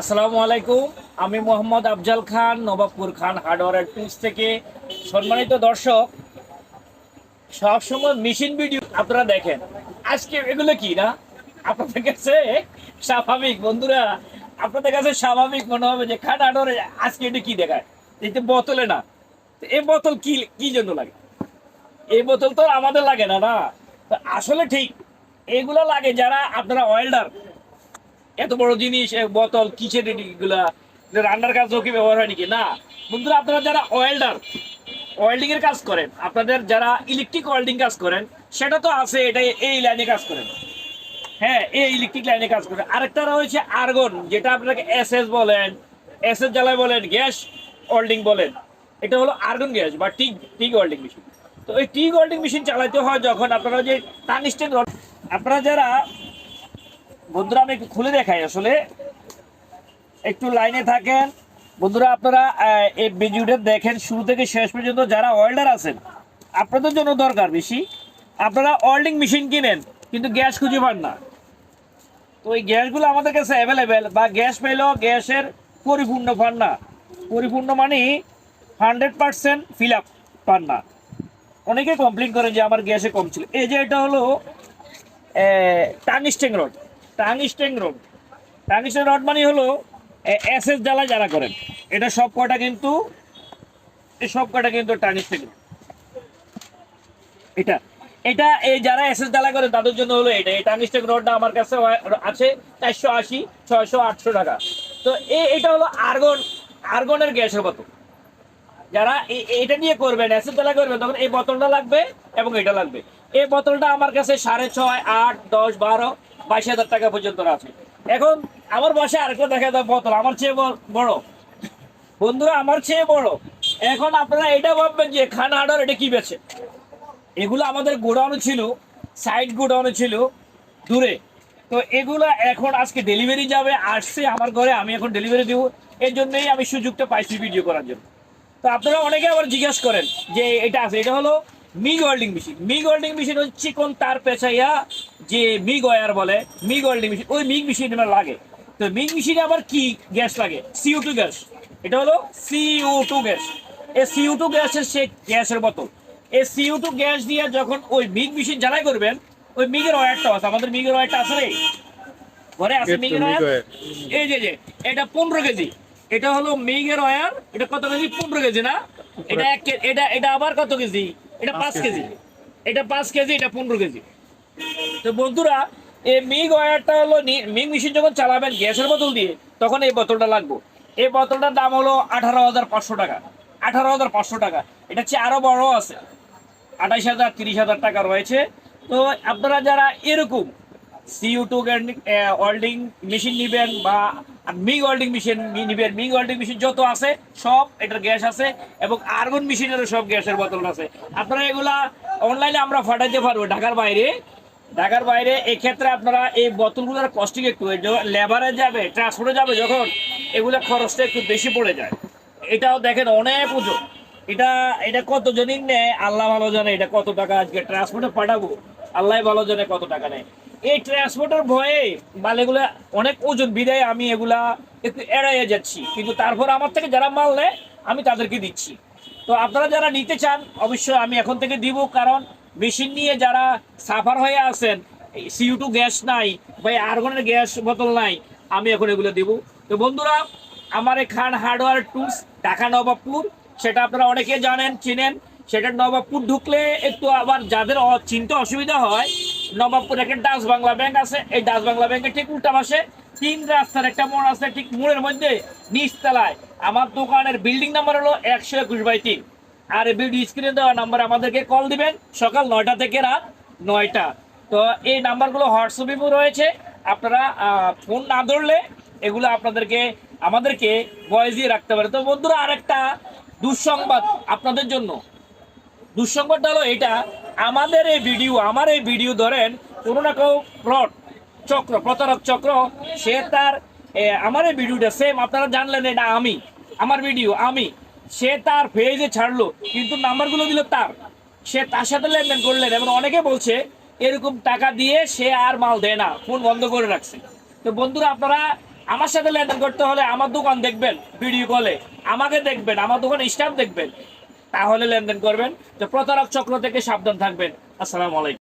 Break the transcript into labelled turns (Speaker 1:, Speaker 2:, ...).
Speaker 1: আসসালামু আলাইকুম, আমি মোহাম্মদ আফজাল খান, নবাবপুর খান হার্ডওয়ার টুলস থেকে। সম্মানিত দর্শক, সবসময় মেশিন ভিডিও আপনারা দেখেন। আজকে এগুলো কি না? আপনাদের কাছে স্বাভাবিক, বন্ধুরা, আপনাদের কাছে স্বাভাবিক মনে হবে যে খান হার্ডওয়ারে আজকে এটা কি দেখায়? এই তো বোতলে না এই বোতল কি কি জন্য লাগে? এই বোতল তো আমাদের লাগে না না? আসলে ঠিক, এগুলো লাগে যারা আপনারা ওয়েল্ডার এত বড় জিনিস বোতল কিচেন এগুলা? রান্নার কাজও কি ব্যবহার হয় নাকি? না। বন্ধুরা, আপনারা যারা ওয়েল্ডার ওয়েল্ডিং এর কাজ করেন, আপনাদের যারা ইলেকট্রিক ওয়েল্ডিং কাজ করেন, সেটা তো আছে এটা এই লাইনে কাজ করেন। হ্যাঁ এই ইলেকট্রিক লাইনে কাজ করেন। আরেকটা রয়েছে আর্গন যেটা আপনাকে এসএস বলেন এসএস জ্বালায় বলেন, গ্যাস ওয়েল্ডিং বলেন। এটা হলো আর্গন গ্যাস বা টিক টিক ওয়েল্ডিং মেশিন তো এই টিক ওয়েল্ডিং মেশিন চালাতে হয় যখন আপনারা যে টাংস্টেন রড আপনারা যারা বন্ধুরা, আমি একটু খুলে দেখাই আসলে। একটু লাইনে থাকেন। বন্ধুরা, আপনারা এই ভিডিওটা দেখেন শুরু থেকে শেষ পর্যন্ত যারা ওয়েল্ডার আছেন, আপনাদের জন্য দরকার বেশি। আপনারা ওয়েল্ডিং মেশিন কিনেন, কিন্তু গ্যাস খুঁজে পান না। তো এই গ্যাসগুলো আমাদের কাছে অ্যাভেলেবেল বা গ্যাস পেলেও গ্যাসের পরিপূর্ণ পান না। পরিপূর্ণ মানে হান্ড্রেড পার্সেন্ট ফিল আপ পান না। অনেকে কমপ্লেন করেন যে আমার গ্যাসে কম ছিল। এই যে এটা হলো tungsten rod. Tungsten rod. Tungsten rod মানে হলো এস এস জ্বালা যারা করেন। এটা সব কটা কিন্তু সব কটা কিন্তু টাংস্টেং এটা এটা এই যারা এসএস জ্বালা করে তাদের জন্য হলো এটা। এই টাংস্টেং রডটা আমার কাছে আছে চারশো আশি, ছয়শো, আটশো টাকা। তো এটা হলো আর্গন, আর্গনের গ্যাসের বোতল। যারা এটা নিয়ে করবেন অ্যাসিড তেলা করবেন, তখন এই বোতলটা লাগবে এবং এটা লাগবে। এই বোতলটা আমার কাছে সাড়ে ছয়, আট, দশ, বারো বাইশ হাজার টাকা পর্যন্ত আছে। এখন আমার বাসায় আরেকটা দেখা যায় বোতল, আমার চেয়ে বড়। বন্ধুরা, আমার চেয়ে বড়। এখন আপনারা এটা ভাববেন যে খান হার্ডার এটা কি বেছে এগুলো আমাদের গোডাউনে ছিল, সাইড গোডাউনে ছিল, দূরে। তো এগুলো এখন আজকে ডেলিভারি যাবে, আসছে আমার ঘরে, আমি এখন ডেলিভারি দিব। এর জন্যই আমি সুযোগটা পাইছি ভিডিও করার জন্য। তো আপনারা অনেকে আবার জিজ্ঞেস করেন যে এটা আছে, এটা হলো MIG welding machine. MIG welding machine হচ্ছে কোন তার পেঁচাইয়া যে মিগ ওয়ার বলে মিগ ওয়েল্ডিং মেশিন ওই মিগ মেশিন আমার লাগে। তো মিগ মেশিনে আবার কি গ্যাস লাগে? CO two gas. এটা হলো সিও টু গ্যাস। এই সিও টু গ্যাসের সে গ্যাসের বোতল। এই সিও টু গ্যাস দিয়ে যখন ওই মিগ মেশিন জ্বালাই করবেন ওই মিগের ওয়ারটা আছে আমাদের মিগের ওয়ারটা আছে রে। ঘরে আছে মিগের ওয়্যার। এই যে যে এটা পনেরো কেজি। এটা হলো মিগের ওয়ার এটা কত কেজি? পনেরো কেজি না? এটা এক এটা এটা আবার কত কেজি? এটা পাঁচ কেজি। এটা পাঁচ কেজি এটা পনেরো কেজি। তো বন্ধুরা, এই মিগ ওয়ারটা হলো মিগ মেশিন যখন চালাবেন গ্যাসের বোতল দিয়ে, তখন এই বোতলটা লাগবে। এই বোতলটার দাম হলো আঠারো হাজার পাঁচশো টাকা। আঠারো হাজার পাঁচশো টাকা। এটা চেয়ে আরও বড় আছে। আঠাইশ হাজার, তিরিশ হাজার টাকা রয়েছে। তো আপনারা যারা এরকম সিইউ টু ওয়েল্ডিং মেশিন নেবেন বা মিগ ওয়েল্ডিং মেশিন নেবেন, মিগ ওয়েল্ডিং মেশিন যত আছে, সব এটার গ্যাস আছে এবং আর্গন মেশিনেরও সব গ্যাসের বোতল আছে। আপনারা এগুলা অনলাইনে আমরা ফাটাইতে পারব ঢাকার বাইরে। ঢাকার বাইরে, এক্ষেত্রে আপনারা এই বোতলগুলোর কস্টিং একটু লেবারে যাবে ট্রান্সপোর্টে যাবে যখন, এগুলা খরচটা একটু বেশি পড়ে যায়। এটাও দেখেন অনেক ওজন। এটা এটা কত জনই নেয়? আল্লাহ ভালো জানে এটা কত টাকা আজকে ট্রান্সপোর্টে পাঠাবো। আল্লাহ ভালো জানে কত টাকা নেয়। এই ট্রান্সপোর্টের ভয়ে মাল এগুলা অনেক ওজন বিদায় আমি এগুলা একটু এড়াইয়ে যাচ্ছি। কিন্তু তারপর আমার থেকে যারা মাল নেয়, আমি তাদেরকে দিচ্ছি। তো আপনারা যারা নিতে চান, অবশ্যই আমি এখন থেকে দিব, কারণ মেশিন নিয়ে যারা সাফার হয়ে আছেন সিইউ টু গ্যাস নাই বা আর্গনের গ্যাস বোতল নাই, আমি এখন এগুলো দিব। তো বন্ধুরা, আমার এই খান হার্ডওয়্যার টুলস ঢাকা নবাবপুর, সেটা আপনারা অনেকে জানেন, চিনেন। সেটা নবাবপুর ঢুকলে একটু আবার যাদের চিনতে অসুবিধা হয়, নবাবপুর একটা ডাচ বাংলা ব্যাংক আছে, এই ডাচ বাংলা ব্যাংকের ঠিক উল্টা পাশে তিন রাস্তার একটা মোড় আছে, ঠিক মোড়ের মধ্যে, নিচতলায়। আমার দোকানের বিল্ডিং নাম্বার হলো একশো একুশ বাই তিন। আর ভিডিও স্ক্রিনে দেওয়া নাম্বার আমাদেরকে কল দিবেন সকাল নয়টা থেকে রাত নয়টা। তো এই নাম্বারগুলো হোয়াটসঅ্যাপে রয়েছে। আপনারা ফোন না ধরলে এগুলো আপনাদেরকে, আমাদেরকে ভয়েস দিয়ে রাখতে পারে। তো বন্ধুরা, আরেকটা দুঃসংবাদ আপনাদের জন্য। দুঃসংবাদটা হলো এটা, আমাদের এই ভিডিও আমার এই ভিডিও ধরেন কোনো না কেউ ফ্রড চক্র, প্রতারক চক্র, সে তার আমার এই ভিডিওটা সেম আপনারা জানলেন এটা আমি, আমার ভিডিও আমি। সে তার পেজে ছাড়লো, কিন্তু নাম্বারগুলো দিল তার। সে তার সাথে লেনদেন করলেন এবং অনেকে বলছে, এরকম টাকা দিয়ে সে আর মাল দেয় না, ফোন বন্ধ করে রাখছে। তো বন্ধুরা, আপনারা আমার সাথে লেনদেন করতে হলে আমার দোকান দেখবেন ভিডিও কলে আমাকে দেখবেন, আমার দোকানে স্টাফ দেখবেন। তাহলে লেনদেন করবেন। তো প্রতারক চক্র থেকে সাবধান থাকবেন। আসসালামু আলাইকুম।